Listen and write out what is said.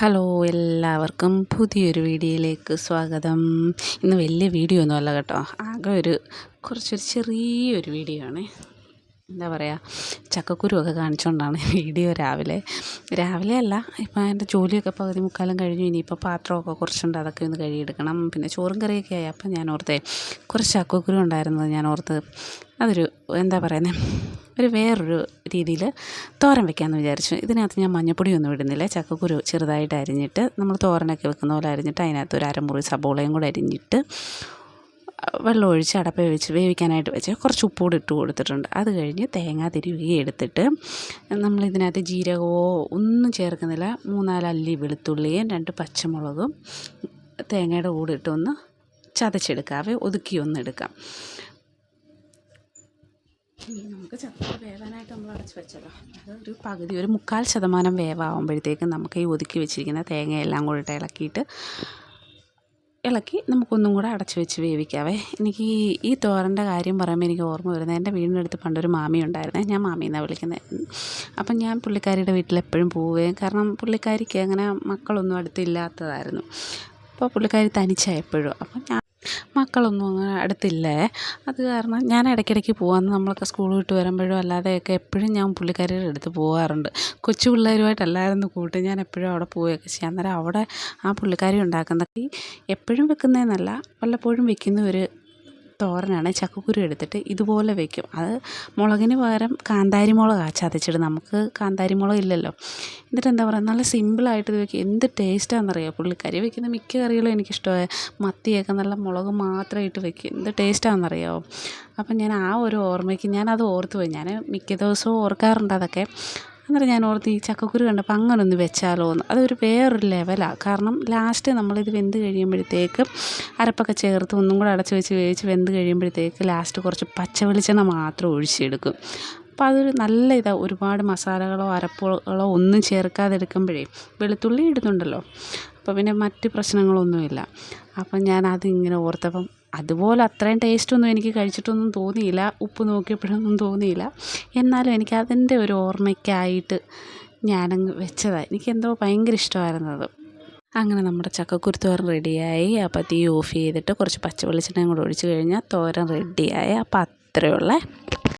Hello എല്ലാവർക്കും പുതിയൊരു വീഡിയോയിലേക്ക് സ്വാഗതം. ഇന്ന് വലിയ വീഡിയോ ഒന്നുമല്ല കേട്ടോ. ആകെ ഒരു കുറച്ചൊരു ചെറിയൊരു വീഡിയോ ആണ്. എന്താ പറയുക ചക്കക്കുരുവൊക്കെ കാണിച്ചുകൊണ്ടാണ് വീഡിയോ രാവിലെ. രാവിലെ അല്ല ഇപ്പം എന്റെ ജോലിയൊക്കെ പകുതി മുക്കാലും കഴിഞ്ഞു. ഇനിയിപ്പോൾ പാത്രമൊക്കെ കുറച്ചുണ്ട് അതൊക്കെ ഒന്ന് കഴുകിയെടുക്കണം. പിന്നെ ചോറും കറിയൊക്കെ ആയി. അപ്പം ഞാൻ ഓർത്തേ കുറച്ച് ചക്കക്കുരു ഉണ്ടായിരുന്നത് ഞാൻ ഓർത്ത് അതൊരു എന്താ പറയുന്നത് ഒരു വേറൊരു രീതിയിൽ തോരൻ വെക്കാമെന്ന് വിചാരിച്ചു. ഇതിനകത്ത് ഞാൻ മഞ്ഞപ്പൊടിയൊന്നും ഇടുന്നില്ല. ചക്കക്കുരു ചെറുതായിട്ട് അരിഞ്ഞിട്ട് നമ്മൾ തോരനൊക്കെ വെക്കുന്ന പോലെ അരിഞ്ഞിട്ട് അതിനകത്ത് ഒരു അരമുറി സബോളയും കൂടെ അരിഞ്ഞിട്ട് വെള്ളം ഒഴിച്ച് അടപ്പ വെച്ച് വേവിക്കാനായിട്ട് വെച്ച് കുറച്ച് ഉപ്പുകൂടി ഇട്ട് കൊടുത്തിട്ടുണ്ട്. അത് കഴിഞ്ഞ് തേങ്ങ തിരുകി എടുത്തിട്ട് നമ്മൾ ഇതിനകത്ത് ജീരകമോ ഒന്നും ചേർക്കുന്നില്ല. മൂന്നാൽ അല്ലി വെളുത്തുള്ളിയും രണ്ട് പച്ചമുളകും തേങ്ങയുടെ കൂടെ ഇട്ടൊന്ന് ചതച്ചെടുക്കാവേ ഒതുക്കി ഒന്ന് എടുക്കാം നമുക്ക് ചക്ക വേവാനായിട്ട് നമ്മൾ അടച്ച് വെച്ചല്ലോ അത് ഒരു പകുതി ഒരു മുക്കാൽ ശതമാനം വേവാകുമ്പോഴത്തേക്കും നമുക്ക് ഈ ഒതുക്കി വെച്ചിരിക്കുന്ന തേങ്ങയെല്ലാം കൂടിയിട്ട് ഇളക്കിയിട്ട് ഇളക്കി നമുക്കൊന്നും കൂടെ അടച്ച് വെച്ച് വേവിക്കാവേ. എനിക്ക് ഈ ഈ തോരന്റെ കാര്യം പറയുമ്പോൾ എനിക്ക് ഓർമ്മ വരുന്നത് എന്റെ വീടിനടുത്ത് പണ്ടൊരു മാമി ഉണ്ടായിരുന്നേ. ഞാൻ മാമി എന്നാണ് വിളിക്കുന്നത് അപ്പം ഞാൻ പുള്ളിക്കാരിയുടെ വീട്ടിൽ എപ്പോഴും പോവുകയും കാരണം പുള്ളിക്കാരിക്ക് അങ്ങനെ മക്കളൊന്നും അടുത്തില്ലാത്തതായിരുന്നു അപ്പോൾ പുള്ളിക്കാരി തനിച്ചായപ്പോഴും അപ്പം ഞാൻ മക്കളൊന്നും അങ്ങനെ അടുത്തില്ലേ? അത് കാരണം ഞാൻ ഇടയ്ക്കിടയ്ക്ക് പോകാമെന്ന് നമ്മളൊക്കെ സ്കൂൾ വിട്ട് വരുമ്പോഴും അല്ലാതെയൊക്കെ എപ്പോഴും ഞാൻ പുള്ളിക്കാരിയുടെ അടുത്ത് പോകാറുണ്ട് കൊച്ചു പിള്ളേരുമായിട്ടല്ലായിരുന്നു കൂട്ടി. ഞാൻ എപ്പോഴും അവിടെ പോവുകയൊക്കെ ചെയ്യും. അന്നേരം അവിടെ ആ പുള്ളിക്കാരി ഉണ്ടാക്കുന്ന എപ്പോഴും വെക്കുന്നതെന്നല്ല വല്ലപ്പോഴും വെക്കുന്ന ഒരു തോരനാണ്. ചക്കക്കുരു എടുത്തിട്ട് ഇതുപോലെ വെക്കും. അത് മുളകിന് പകരം കാന്താരി മുളകാണ് ചതച്ചിട്ട് നമുക്ക് കാന്താരി മുളക് ഇല്ലല്ലോ. എന്നിട്ട് എന്താ പറയുക നല്ല സിമ്പിളായിട്ട് ഇത് വെക്കും. എന്ത് ടേസ്റ്റാണെന്നറിയാം പുള്ളിക്കറി വെക്കുന്ന മിക്ക കറികളും എനിക്കിഷ്ടമായ മത്തിയൊക്കെ നല്ല മുളക് മാത്രമായിട്ട് വെക്കും. എന്ത് ടേസ്റ്റാണെന്നറിയാമോ അപ്പം ഞാൻ ആ ഒരു ഓർമ്മയ്ക്ക് ഞാനത് ഓർത്ത് പോയി ഞാൻ മിക്ക ദിവസവും ഓർക്കാറുണ്ട് അതൊക്കെ. അന്നേരം ഞാൻ ഓർത്ത് ഈ ചക്കക്കുരു കണ്ടപ്പോൾ അങ്ങനെ ഒന്ന് വെച്ചാലോ എന്ന് അതൊരു വേറൊരു ലെവലാണ് കാരണം ലാസ്റ്റ് നമ്മളിത് വെന്ത് കഴിയുമ്പോഴത്തേക്ക് അരപ്പൊക്കെ ചേർത്ത് ഒന്നും കൂടെ അടച്ച് വെച്ച് വേവിച്ച് വെന്ത് കഴിയുമ്പോഴത്തേക്ക് ലാസ്റ്റ് കുറച്ച് പച്ച വെളിച്ചെണ്ണ മാത്രം ഒഴിച്ചെടുക്കും. അപ്പോൾ അതൊരു നല്ല ഇതാണ് ഒരുപാട് മസാലകളോ അരപ്പുകളോ ഒന്നും ചേർക്കാതെ എടുക്കുമ്പോഴേ വെളുത്തുള്ളി ഇടുന്നുണ്ടല്ലോ. അപ്പോൾ പിന്നെ മറ്റ് പ്രശ്നങ്ങളൊന്നുമില്ല. അപ്പം ഞാൻ അതിങ്ങനെ ഓർത്തപ്പം അതുപോലെ അത്രയും ടേസ്റ്റൊന്നും എനിക്ക് കഴിച്ചിട്ടൊന്നും തോന്നിയില്ല. ഉപ്പ് നോക്കിയപ്പോഴൊന്നും തോന്നിയില്ല. എന്നാലും എനിക്ക് അതിന്റെ ഒരു ഓർമ്മയ്ക്കായിട്ട് ഞാനങ്ങ് വെച്ചതാണ് എനിക്കെന്തോ ഭയങ്കര ഇഷ്ടമായിരുന്നത് അങ്ങനെ നമ്മുടെ ചക്കക്കുരുത്തോരൻ റെഡിയായി. അപ്പോൾ തീ ഓഫ് ചെയ്തിട്ട് കുറച്ച് പച്ച വെളിച്ചെണ്ണയും കൂടെ ഒഴിച്ച് കഴിഞ്ഞാൽ തോരൻ റെഡിയായി. അപ്പോൾ അത്രയുള്ള.